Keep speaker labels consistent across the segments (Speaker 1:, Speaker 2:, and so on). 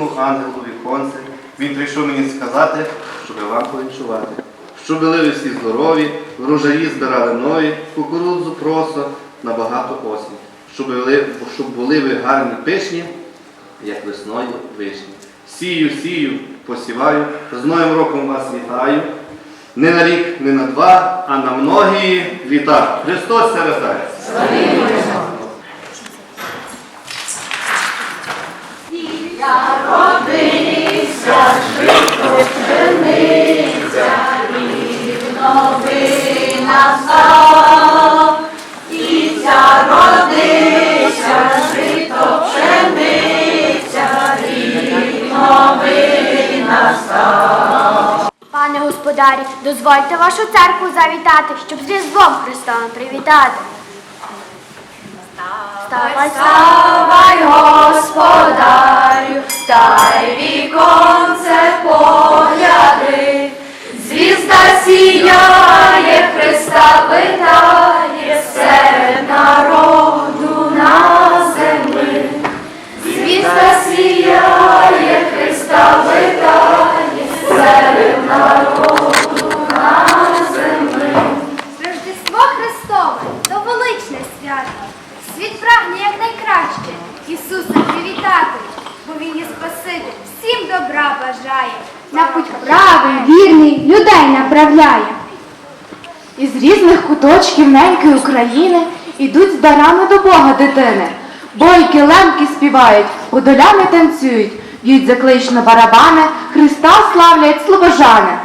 Speaker 1: стукнув ангел у віконце. Він прийшов мені сказати, щоб вам повінчувати. Щоб були ви всі здорові, врожаї збирали нові, кукурудзу просо на багато осінь. Щоб були, щоб були ви гарні пишні, як весною вишні. Сію, сію, посіваю, з Новим роком вас вітаю. Не на рік, не на два, а на многі літа. Христос се
Speaker 2: Пане господарі, дозвольте вашу церкву завітати, щоб з Різдвом Христовим привітати. Ставай, ставай, господарю, та віконце погляди. Звізда сіяє, Христа питає серед народу
Speaker 3: правий, вірний, людей направляє.
Speaker 4: Із різних куточків неньки України ідуть з дарами до Бога дитини. Бойки, лемки співають, подолями танцюють, б'ють заклично барабани, Христа славлять слобожани.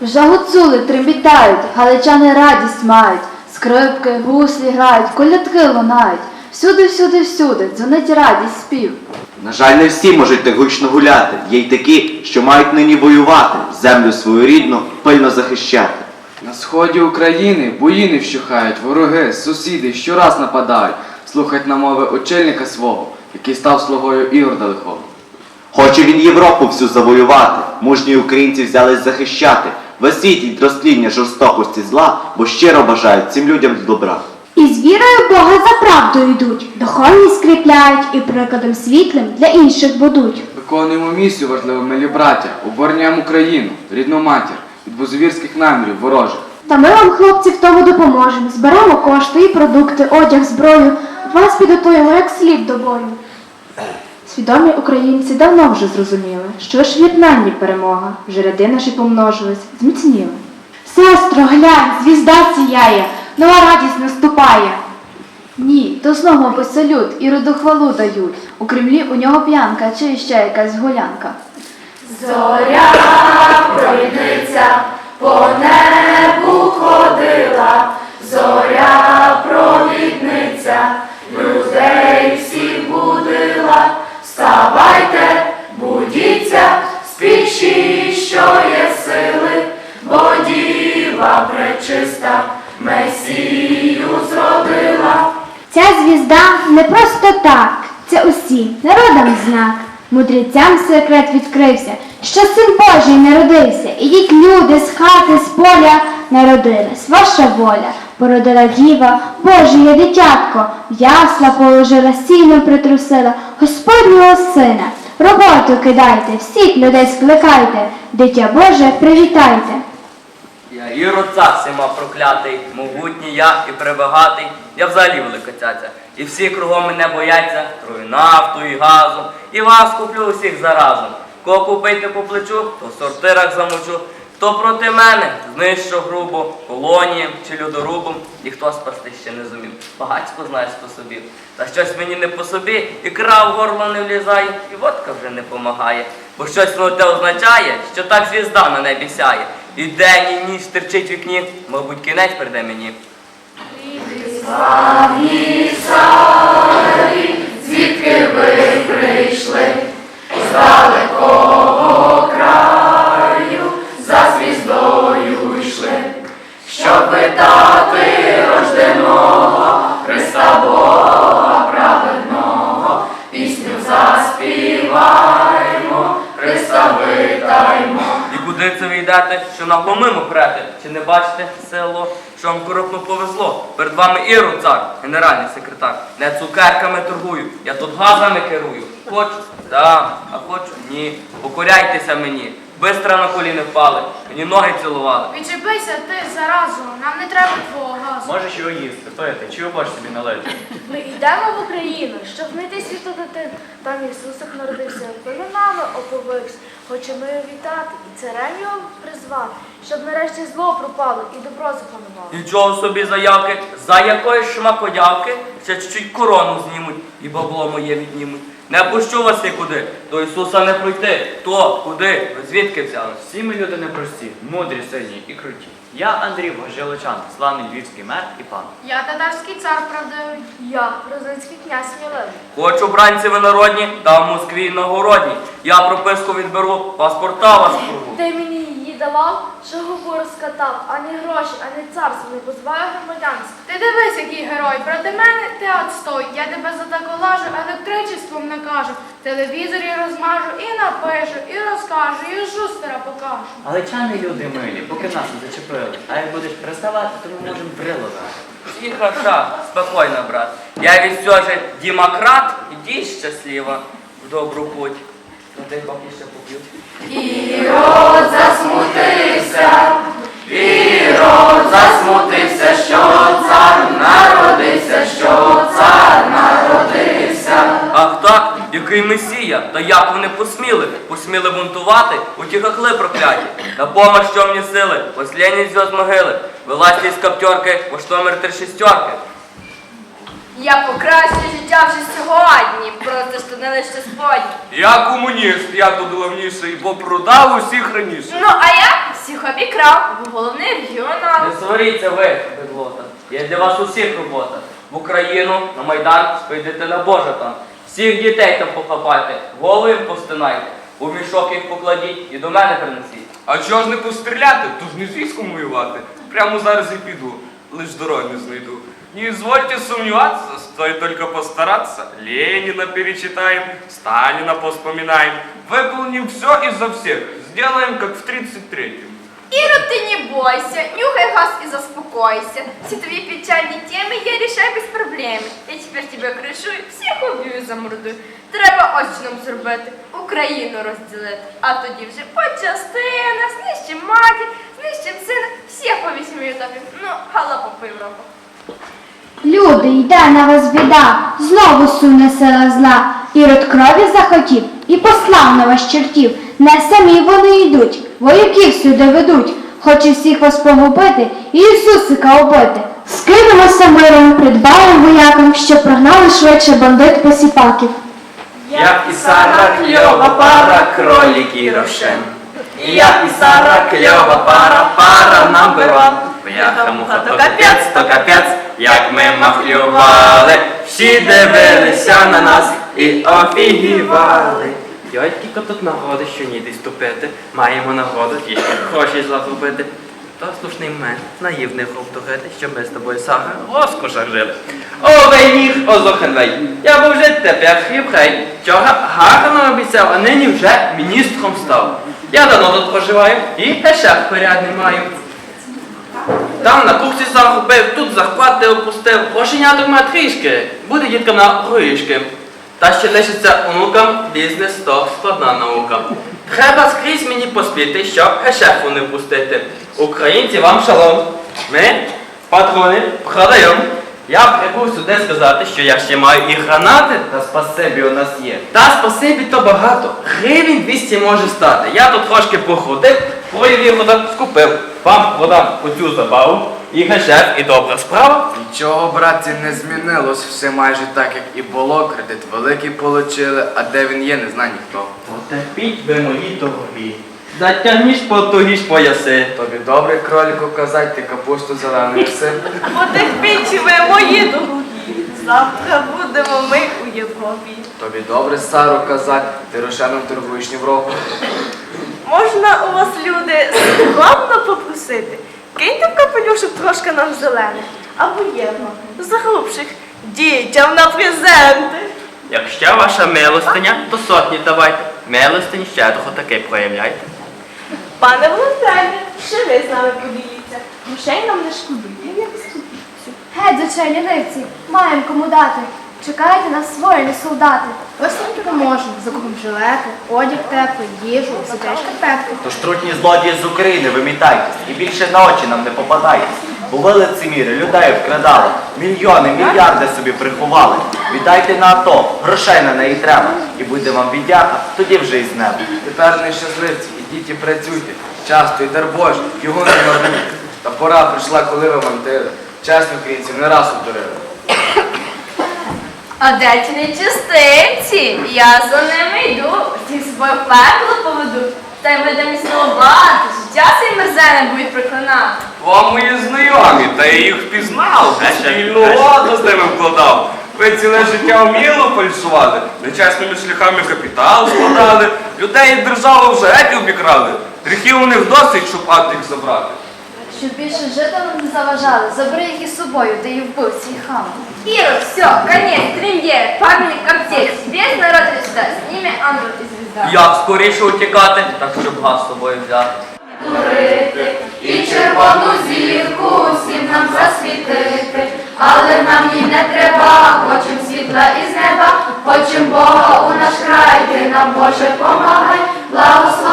Speaker 4: Вже гуцули трембітають, галичани радість мають, скрипки, гуслі грають, колядки лунають. Всюди, всюди, всюди, дзвонить радість спів.
Speaker 5: На жаль, не всі можуть так гучно гуляти. Є й такі, що мають нині воювати, землю свою рідну пильно захищати.
Speaker 6: На сході України бої не вщухають, вороги, сусіди щораз нападають, слухать намови очільника свого, який став слугою Ігорда Лихого.
Speaker 5: Хоче він Європу всю завоювати, мужні українці взялись захищати, висвітліть розтління жорстокості зла, бо щиро бажають цим людям добра.
Speaker 3: І з вірою Бога за правду йдуть, духовність скріпляють і прикладом світлим для інших будуть.
Speaker 6: Виконуємо місію важливу, милі браття, обороняємо Україну, рідну матір, від бузовірських намірів ворожих.
Speaker 3: Та ми вам, хлопці, в тому допоможемо. Зберемо кошти і продукти, одяг, зброю. Вас підготуємо як слід до бою.
Speaker 4: Свідомі українці давно вже зрозуміли, що ж в перемога, вже ряди наші помножились, зміцніли.
Speaker 3: Сестро, глянь, звізда сіяє, нова радість наступає.
Speaker 4: Ні, то знову поселють і роду хвалу дають. У Кремлі у нього п'янка чи ще якась гулянка.
Speaker 2: Зоря провідниця по небу ходила, зоря провідниця, людей всіх будила. Вставайте, будіться, спіші, що є сили, бо діва пречиста Месію зродила.
Speaker 3: Ця звізда не просто так, це усі народам знак. Мудрецям секрет відкрився, що син Божий народився. Ідіть, люди, з хати, з поля народилась ваша воля. Породила діва, Божія дитятко, ясла положила, сіном притрусила Господнього сина. Роботу кидайте, всіх людей скликайте, дитя Боже, привітайте.
Speaker 7: Я Ірод цар всіма проклятий, могутній я і прибагатий, я взагалі велика цяця. І всі кругом мене бояться, трою нафту і газу, і вас куплю усіх заразом. Кого купить не по плечу, то в сортирах замочу. Хто проти мене, знищу грубо, колонієм чи людорубом, ніхто спасти ще не зумів. Багатько знає способів. Та щось мені не по собі, і крав горло не влізає, і водка вже не помагає. Бо щось воно те означає, що так звізда на небі сяє. І день, і ніч терчить вікні, мабуть, кінець прийде мені.
Speaker 2: Звідки ви прийшли з далекого краю, за звіздою йшли, щоб питати
Speaker 7: куди ви йдете, що на помимо прете? Чи не бачите село, що вам коропно повезло? Перед вами Ірод цар, генеральний секретар. Не цукерками торгую, я тут газами керую.
Speaker 8: Хочу, да, а хочу ні. Покоряйтеся мені. Бистро на коліни впали, мені ноги цілували.
Speaker 9: Відчепися ти заразу, нам не треба твого газу.
Speaker 10: Можеш його їсти, пити, чи борщ собі налити.
Speaker 9: Ми йдемо в Україну, щоб знайти світу дитину. Там Ісусик народився, племенами оповився. Хочемо його вітати і царем його призвати, щоб нарешті зло пропало і добро запанувало.
Speaker 8: Нічого собі заявки, за якоїсь шмакодявки, ще чуть-чуть корону знімуть і бабло моє віднімуть. Не пущу вас нікуди, до Ісуса не пройти. Хто, куди, ви звідки взяли?
Speaker 10: Всі ми люди непрості, мудрі, сильні і круті. Я Андрій Божеличан, славний львівський мер і пан.
Speaker 9: Я татарський цар правдивий. Я грузинський князь сміливий.
Speaker 8: Хочу бранці ви народні, та в Москві нагородні. Я прописку відберу, паспорта вас порву.
Speaker 9: Давав, що губу розкатав, ані гроші, ані царство не позбавив громадянства. Ти дивись, який герой, проти мене ти отстой. Я тебе за таку лажу електричеством накажу. Телевізорі розмажу і напишу, і розкажу, і жустера покажу.
Speaker 10: Але чани люди милі, поки нас не зачепили. А як будеш приставати, то ми можемо прилазати.
Speaker 8: Тихо, спокойно, брат. Я ведь все же демократ, иди счастливо в добру путь. Ну дай поки ще поб'ють. Ірод засмутився, Ірод засмутився, що цар народився, що цар народився. Ах так, який месія, та як вони посміли? Посміли бунтувати, у ті хахли прокляті. На помощь що мені сили, послідні зв'яз могили. Вилазьте із каптерки, пош номер три шістерки.
Speaker 11: Я покращу життя вже сьогодні, просто що не лише сподні.
Speaker 12: Я комуніст, я тут головніший, бо продав усіх раніше.
Speaker 11: Ну, а я всіх обікрав, бо головний регіонал.
Speaker 8: Не сваріться ви, бедлота. Є для вас усіх робота. В Україну, на Майдан, спійдете на Божа там. Всіх дітей там похапайте, голови їм постинайте. У мішок їх покладіть і до мене принесіть.
Speaker 12: А чого ж не постріляти? То ж не з військом воювати. Прямо зараз і піду, лиш дороги не знайду. Не извольте сомневаться, стоит только постараться. Ленина перечитаем, Сталина поспоминаем. Выполним все и за всех. Сделаем, как в 33-м.
Speaker 11: Іро, ти не бойся, нюхай газ і заспокойся. Всі твої печальні теми я рішаю без проблем. Я тепер тебе кришую, всіх уб'ю замордую. Треба ось нам зробити. Україну розділити. А тоді вже по частинах, знищим матір, знищим сина, всіх повісимо і. Ну, галапа по Європу.
Speaker 3: Люди, йде на вас біда, знову суне сила зла. Ірод крові захотів і послав на вас чортів. Не самі вони йдуть, вояків сюди ведуть. Хоче всіх вас погубити і Ісусика убити. Скинемося миром, придбаємо воякам, що прогнали швидше бандит посіпаків.
Speaker 8: Я і Сара кльова пара, кролик і рошен. Я і Сара кльова пара, пара one. Бляха муха, то капець, то капець, як ми махлювали, всі дивилися на нас і офігівали. Йой, тільки тут нагоди, що ніде ступити, маємо нагоду тільки гроші загубити. То слушний мен, наївних обдурити, що ми з тобою Сара розкошах жили. Овей ніг, озохенвей, я був вже тепер єврей. Вчора гарно обіцяв, а нині вже міністром став. Я давно тут проживаю і гешеф порядний маю. Там на курсі загубив, тут зарплати опустив, грошеняток має трішки, буде діткам на горішки. Та ще лишиться онукам бізнес то складна наука. Треба скрізь мені поспіти, щоб гешефу не впустити. Українці вам шалом. Ми, патрони, продаємо. Я прибув сюди сказати, що я ще маю і гранати.
Speaker 10: Та спасибі у нас є.
Speaker 8: Та спасибі то багато. Гривень 200 може стати. Я тут трошки походив, проявив скупив. Вам продам оцю забаву, і гешеф, і добра справа.
Speaker 6: Нічого, братці, не змінилось, все майже так, як і було. Кредит великий получили, а де він є, не знає ніхто.
Speaker 8: Потерпіть ви мої дорогі. Затягніш потугіш пояси.
Speaker 6: Тобі добре, кроліку, казать, ти капусту зелену їси.
Speaker 11: Потерпіть ви мої дорогі. Завтра будемо ми у Європі.
Speaker 6: Тобі добре, Сару, казать, ти рошеном торгуєш ні в року.
Speaker 11: Можна у вас, люди, скромно попросити. Киньте в капелюшок трошки нам зелене. Або євро. З грубших. Дітям на презенти.
Speaker 8: Якщо ваша милостиня, то сотні давайте. Милостині щедрого таки проявляйте.
Speaker 11: Пане Волонтере, ще ви з нами поділіться. Грошей нам не шкодує, як скупіться.
Speaker 9: Геть чай лінивці, маємо кому дати.
Speaker 2: Чекайте нас воїни, солдати. Ось вам допоможемо. Закупимо жилети, одяг теплий, їжу, сидячка пепки.
Speaker 5: Тож трутні злодії з України, вимітайтесь і більше на очі нам не попадайтесь. Бо ви лицеміри, людей вкрадали, мільйони, мільярди собі приховали. Віддайте на АТО, грошей на неї треба. І буде вам віддяка, тоді вже і з неба.
Speaker 6: Тепер нещасливці, ідіть і працюйте. Часто і дар Божий, його не марнуйте. Та пора прийшла, коли ви вантили. Чесно, українців не раз обдурили.
Speaker 11: А де ті нечистивці? Я за ними йду, всіх з собою в пекло поведу. Та й видам існувати, життя цей мерзене будуть проклинати.
Speaker 12: О, мої знайомі, та я їх впізнав, спільну воду з ними вкладав. Ви ціле життя вміло фальшувати, нечесними шляхами капітал складали, людей і державу вже геть обікрали. Гріхів у них досить, щоб ад їх забрати.
Speaker 2: Щоб більше жителям не заважали, забери їх із собою, де і вбив цей хам.
Speaker 11: Ира, все, конец, трендея, памятник аптек. Весь народ сюда, с ними ангел и звезда.
Speaker 7: Як скоріше утікати, так щоб газ з собою взяти.
Speaker 2: І червону зірку всім нам засвітити, але нам їй не треба, хочем світла із неба, хочем Бога у наш край, ти нам Боже помагай, благослови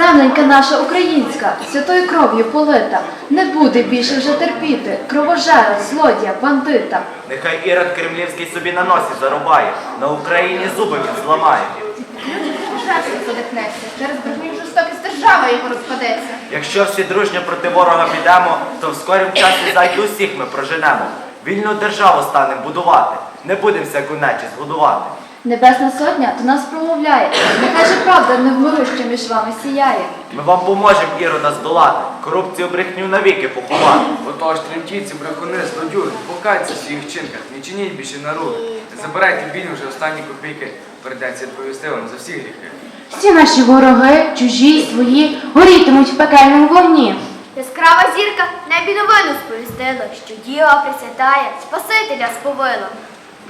Speaker 2: Земленька наша українська, святою кров'ю полита, не буде більше вже терпіти, кровожера, злодія, бандита.
Speaker 5: Нехай Ірод Кремлівський собі на носі зарубає, на Україні зуби він зламає.
Speaker 2: Ужасно задихнеться, через брехню жорстокість держава його розпадеться.
Speaker 5: Якщо всі дружньо проти ворога підемо, то в скорім часі зайду усіх ми проженемо. Вільну державу станемо будувати, не будемо всяку нечість годувати.
Speaker 2: Небесна сотня до нас промовляє, нехай же правда невмируща між вами сіяє.
Speaker 5: Ми вам поможемо Ірода здолати, корупцію брехню навіки поховати.
Speaker 6: Отож, тремтіться, брехуни, злодюги, покайтеся в своїх вчинках, не чиніть більше наруги. Не забирайте бідні вже останні копійки, прийдеться відповісти вам за всі гріхи.
Speaker 3: Всі наші вороги, чужі свої, горітимуть в пекельному вогні.
Speaker 11: Яскрава зірка небі новину сповістила, що Діва Пресвятая Спасителя сповила.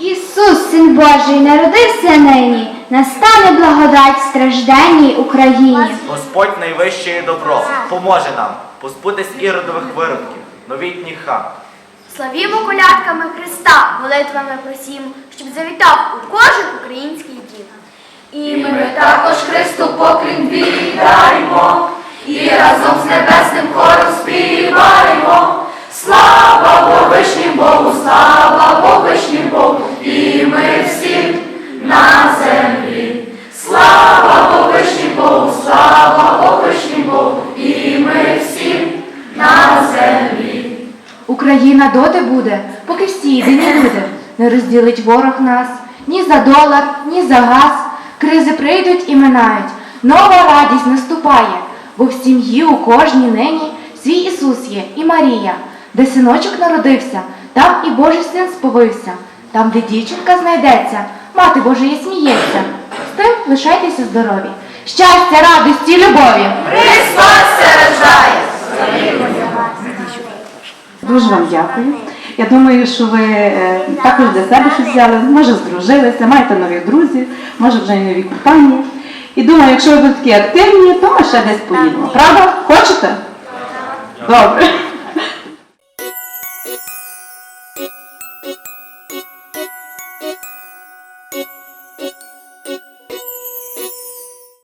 Speaker 3: Ісус, Син Божий, народився нині, настане благодать стражденній Україні.
Speaker 5: Господь найвище і добро поможе нам позбутись іродових виродків, новітніх хам.
Speaker 11: Славімо колядками Христа, молитвами просімо, щоб завітав у кожен український дім.
Speaker 2: І ми також Христу поклін віддаймо, і разом з небесним хором співаємо. Слава Вовишнім Богу, слава Вовишнім Богу, і ми всі на землі. Слава Вовишнім Богу, слава Вовишнім Богу, і ми всі на землі.
Speaker 4: Україна доти буде, поки всі єдині люди. Не розділить ворог нас ні за долар, ні за газ. Кризи прийдуть і минають. Нова радість наступає, бо в сім'ї у кожній нині свій Ісус є і Марія. Де синочок народився, там і Божий син сповився. Там, де дівчинка знайдеться, мати Божия сміється. З тим лишайтеся здорові. Щастя, радості, любові!
Speaker 2: Христос рождає!
Speaker 13: Дуже вам дякую. Я думаю, що ви е, також для себе щось взяли, може здружилися, маєте нових друзів, може вже й нові компанії. І думаю, якщо ви будете такі активні, то ми ще десь поїдемо. Правда? Хочете? Добре.